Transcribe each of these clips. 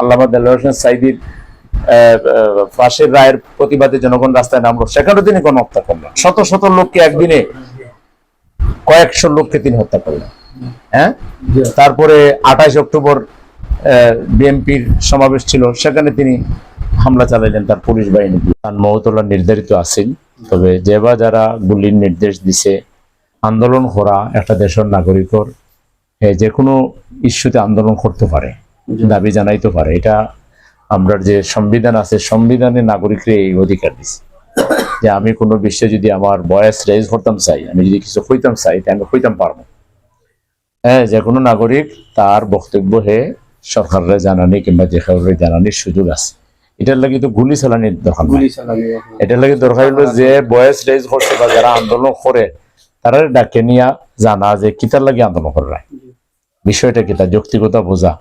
আল্লামা দেলোয়ার হোসেন সাইদির ফাঁসির রায়ের প্রতিবাদে জনগণ রাস্তায় নামলো। সেখানেও তিনি গণহত্যা করলেন শত শত লোককে একদিনে কয়েকশো লোককে তিনি হত্যা করলেন হ্যাঁ? তারপরে আঠাশ অক্টোবর বিএনপির সমাবেশ ছিল। সেখানে তিনি হামলা চালাইলেন তার পুলিশ বাহিনী। তার মহতলা নির্ধারিত আছেন। তবে যে বা যারা গুলির নির্দেশ দিছে, আন্দোলন করা একটা দেশের নাগরিকর যে কোনো ইস্যুতে আন্দোলন করতে পারে। দাবি জানাইতে পারে। এটা আমরা যে সংবিধান আছে সংবিধানে নাগরিকরা এই অধিকার দিছে। যে আমি কোনো বিষয়ে যদি আমার বয়স রেজ করতাম চাই আমি যদি কিছু হইতাম চাই তাই আমি হইতাম পারব। হ্যাঁ যে কোনো নাগরিক তার বক্তব্য হে সরকারের জানানি কিংবা যে কাউরে জানানির সুযোগ আছে। এটার লাগে তো গুলি চালানির দরকার এটার লাগে দরকার হলো যে বয়স রেজ করছে বা যারা আন্দোলন করে তারা ডাকে নিয়ে জানা যে কিতার লাগে আন্দোলন করে বিষয়টা কি? তার যৌক্তিকতা বোঝা।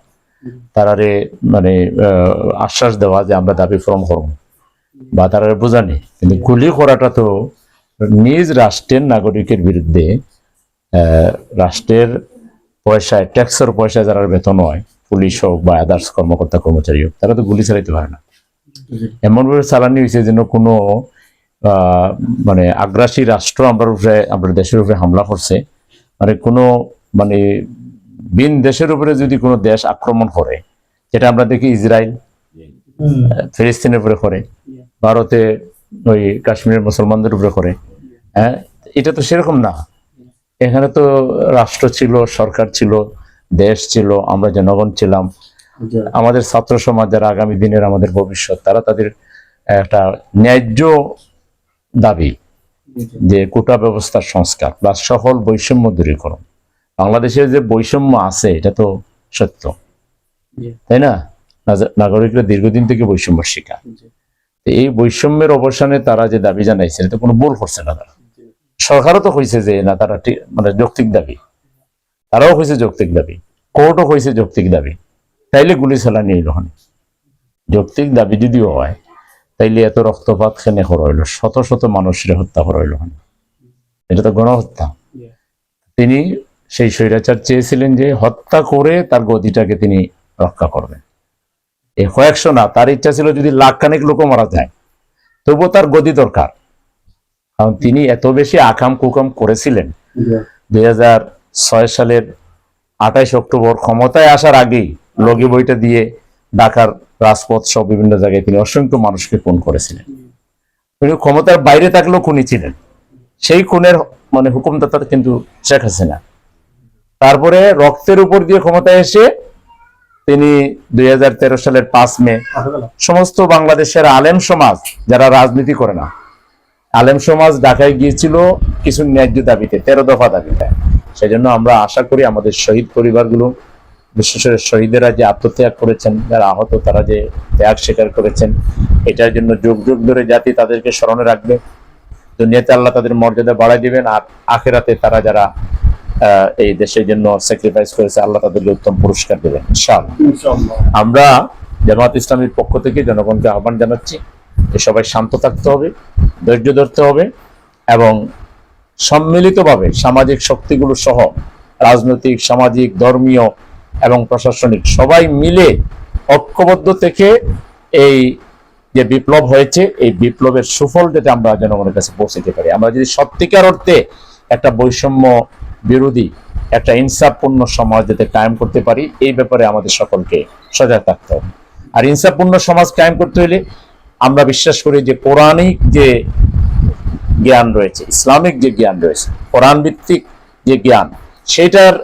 তারারে মানে আশ্বাস দেওয়া যে আমরা দাবি পূরণ করব। বা তারা বোঝানি। কিন্তু গুলি করাটা তো নিজ রাষ্ট্রের নাগরিকের বিরুদ্ধে রাষ্ট্রের পয়সায় ট্যাক্সের পয়সায় যারা বেতন হয়, পুলিশ হোক বা আদার্স কর্মকর্তা, কর্মচারী হোক, তারা তো গুলি চালাইতে পারে না। এমনভাবে চালানি হয়েছে যেন কোনো মানে আগ্রাসী রাষ্ট্র আমরা উপরে, আমরা দেশের উপরে হামলা করছে। মানে কোনো মানে বিন দেশের উপরে যদি কোনো দেশ আক্রমণ করে, যেটা আমরা দেখি ইসরায়েল, ফিলিস্তিনের উপরে করে, ভারতে ওই কাশ্মীরের মুসলমানদের উপরে করে হ্যাঁ এটা তো সেরকম না। এখানে তো রাষ্ট্র ছিল, সরকার ছিল, দেশ ছিল, আমরা জনগণ ছিলাম। আমাদের ছাত্র সমাজ যারা আগামী দিনের আমাদের ভবিষ্যৎ, তারা তাদের একটা ন্যায্য দাবি যে কোটা ব্যবস্থার সংস্কার প্লাস সকল বৈষম্য দূরীকরণ। বাংলাদেশের যে বৈষম্য আছে এটা তো সত্য। তাই না? নাগরিকরা দীর্ঘদিন থেকে বৈষম্য শিকার। এই বৈষম্যের অবসানে তারা যে দাবি জানাইছে এটা কোনো ভুল করছে না তারা। সরকারও তো হয়েছে যে না তারা মানে যৌক্তিক দাবি। তারাও হয়েছে যৌক্তিক দাবি। কোর্টও হয়েছে যৌক্তিক দাবি। তাইলে গুলি চালানি এই হন। যৌক্তিক দাবি যদিও হয় তাইলে এত রক্তপাত খেনে করা হইল? শত শত মানুষের হত্যা করা হইল হন। এটা তো গণহত্যা। তিনি সেই স্বৈরাচার চেয়েছিলেন যে হত্যা করে তার গদিটাকে তিনি রক্ষা করবেন। এই কয়েকশো না তার ইচ্ছা ছিল যদি লাখ খানিক লোকও মারা যায় তবুও তার গদি দরকার। কারণ তিনি এত বেশি আকাম কুকাম করেছিলেন। দুই সালের আঠাইশ অক্টোবর ক্ষমতায় আসার আগেই লগি বইটা দিয়ে ঢাকার রাজপথ সব বিভিন্ন জায়গায় তিনি অসংখ্য মানুষকে খুন করেছিলেন। তিনি ক্ষমতার বাইরে থাকলেও খুনি ছিলেন। সেই খুনের মানে হুকুমদাতা কিন্তু শেখ হাসিনা। তারপরে রক্তের উপর দিয়ে ক্ষমতায় এসে তিনি দুই সালের পাঁচ মে সমস্ত বাংলাদেশের আলেম সমাজ, যারা রাজনীতি করে না, আলেম সমাজ ঢাকায় গিয়েছিল কিছু ন্যায্য দাবিতে, তেরো দফা দাবিতে। সেই জন্য আমরা আশা করি আমাদের শহীদ পরিবারগুলো, বিশেষ করে শহীদেরা যে আত্মত্যাগ করেছেন, যারা আহত, তারা যে ত্যাগ স্বীকার করেছেন, এটার জন্য যুগ যুগ ধরে জাতি তাদেরকে স্মরণে রাখবে। দুনিয়াতে আল্লাহ তাদের মর্যাদা বাড়াই দিবেন, আর আখেরাতে তারা যারা এই দেশের জন্য স্যাক্রিফাইস করেছে আল্লাহ তাদেরকে উত্তম পুরস্কার দেবেন আমরা জামাত ইসলামীর পক্ষ থেকে জনগণকে আহ্বান জানাচ্ছি যে সবাই শান্ত থাকতে হবে ধৈর্য ধরতে হবে এবং সম্মিলিতভাবে সামাজিক শক্তিগুলো সহ রাজনৈতিক সামাজিক ধর্মীয় এবং প্রশাসনিক সবাই মিলে ঐক্যবদ্ধ থেকে এই যে বিপ্লব হয়েছে এই বিপ্লবের সুফল যাতে আমরা জনগণের কাছে পৌঁছাতে পারি। আমরা যদি সত্যিকার অর্থে একটা বৈষম্য বিরোধী একটা ইনসাফপূর্ণ সমাজ যাতে কায়েম করতে পারি, এই ব্যাপারে আমাদের সকলকে সজাগ থাকতে হবে। আর ইনসাফপূর্ণ সমাজ কায়েম করতে হলে আমরা বিশ্বাস করি যে পৌরাণিক যে জ্ঞান রয়েছে, ইসলামিক যে জ্ঞান রয়েছে কোরআন ভিত্তিক যে জ্ঞান, সেটার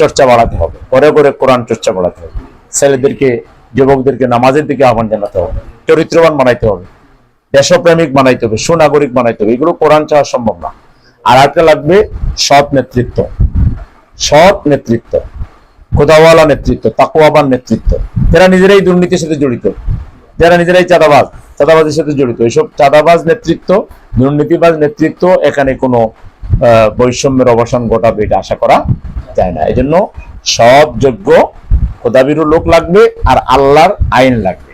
চর্চা বাড়াতে হবে। করে করে কোরআন চর্চা বাড়াতে হবে। ছেলেদেরকে, যুবকদেরকে নামাজের দিকে আহ্বান জানাতে হবে, চরিত্রবান বানাইতে হবে, দেশপ্রেমিক বানাইতে হবে, সুনাগরিক বানাইতে হবে, এগুলো কোরআন চাওয়া সম্ভব না। আর একটা লাগবে সৎ নেতৃত্ব। সৎ নেতৃত্ব। খোদাওয়ালা নেতৃত্ব তাকুয়াবান নেতৃত্ব। যারা নিজেরাই দুর্নীতির সাথে জড়িত, যারা নিজেরাই চাঁদাবাজ, চাঁদাবাজের সাথে জড়িত। এইসব চাঁদাবাজ নেতৃত্ব, দুর্নীতিবাজ নেতৃত্ব এখানে কোনো বৈষম্যের অবসান ঘটাবে এটা আশা করা যায় না। এই জন্য সৎ, যোগ্য, খোদাবিরু লোক লাগবে আর আল্লাহর আইন লাগবে।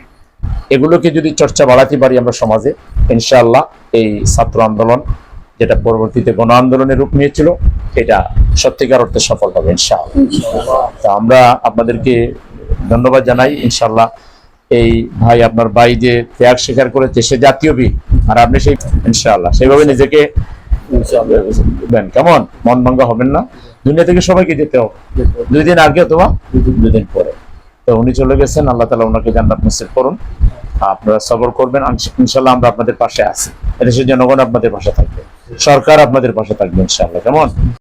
এগুলোকে যদি চর্চা বাড়াতে পারি আমরা সমাজে, ইনশাআল্লাহ এই ছাত্র আন্দোলন যেটা পরবর্তীতে গণ আন্দোলনের রূপ নিয়েছিল এটা সত্যিকার অর্থে সফল হবে, ইনশাআল্লাহ। তো আমরা আপনাদেরকে ধন্যবাদ জানাই ইনশাল্লাহ এই ভাই আপনার ভাই যে ত্যাগ স্বীকার করেছে, সে জাতীয় বীর, আর আপনি সেই ইনশাল্লাহ সেইভাবে নিজেকে কেমন? মন ভাঙ্গা হবেন না। দুনিয়া থেকে সবাইকে যেতে হবে। দুই দিন আগে অথবা দুই দিন পরে। তো উনি চলে গেছেন, আল্লাহ তালা ওনাকে জান্নাত নসিব করুন। আপনারা সবর করবেন ইনশাল্লাহ আমরা আপনাদের পাশে আছি। এদেশের জনগণ আপনাদের পাশে থাকবে। সরকার আপনাদের পাশে থাকবে ইনশাল্লাহ কেমন?